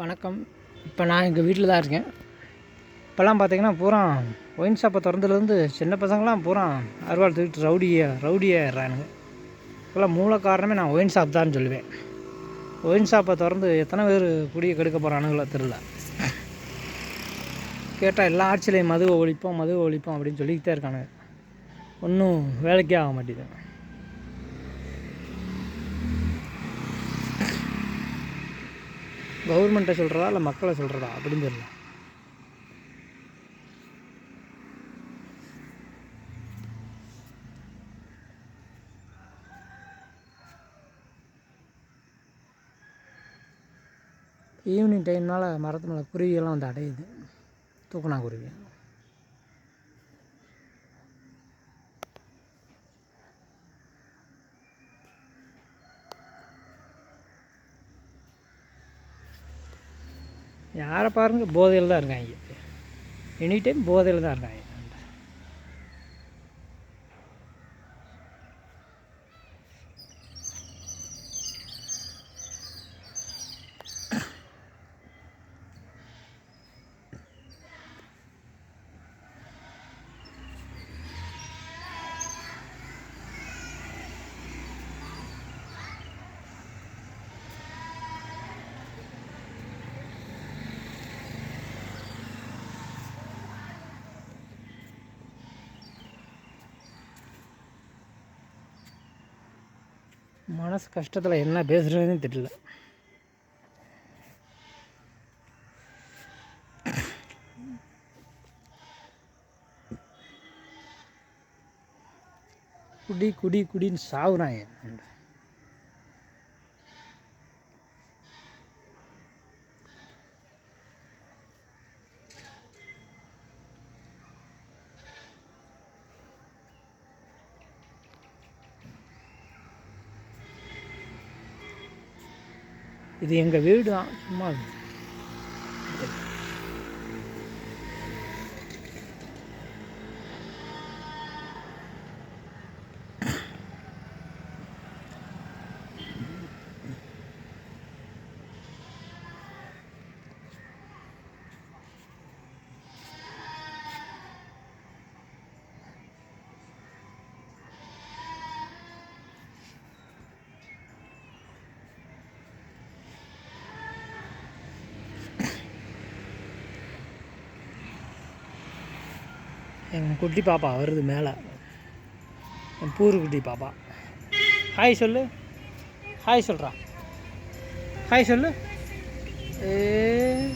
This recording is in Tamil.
வணக்கம். இப்போ நான் எங்கள் வீட்டில் தான் இருக்கேன். இப்போல்லாம் பார்த்தீங்கன்னா பூரா ஒயின் ஷாப்பை திறந்துலேருந்து சின்ன பசங்களாம் பூரா அருவாள் தூக்கிட்டு ரவுடியை ரவுடியாகிறானுங்க இப்போல்லாம் மூல காரணமே நான் ஒயின் ஷாப் தான் சொல்லுவேன். ஒயின் ஷாப்பை திறந்து எத்தனை பேர் குடியை கெடுக்க போகிறானுங்களோ தெரில கேட்டால் எல்லா ஆட்சியிலையும் மதுவை ஒழிப்போம் மதுவை ஒழிப்போம் அப்படின்னு சொல்லிக்கிட்டே இருக்கானுங்க. ஒன்றும் வேலைக்கே ஆக மாட்டேங்குது. கவர்மெண்ட்டை சொல்கிறதா இல்லை மக்களை சொல்கிறதா அப்படின்னு தெரியல. ஈவினிங் டைம்னால் மரத்து மேலே குருவியெல்லாம் வந்து அடையுது. தூக்கணா குருவி. யாரை பாருங்க போதையில் தான் இருக்காங்க. எனி டைம் போதையில் தான் இருக்காங்க. மனசு கஷ்டத்தில் என்ன பேசுகிறதுன்னு தெரியல. குடி குடி குடின்னு சாவுறாங்க இது எங்கள் வீடு தான் சும்மா எங்கள் குட்டி பாப்பா வருது மேலே. என் பூரு குட்டி பாப்பா. ஹாய் சொல்லு. ஹாய் சொல்கிறா ஹாய் சொல்லு. ஏ.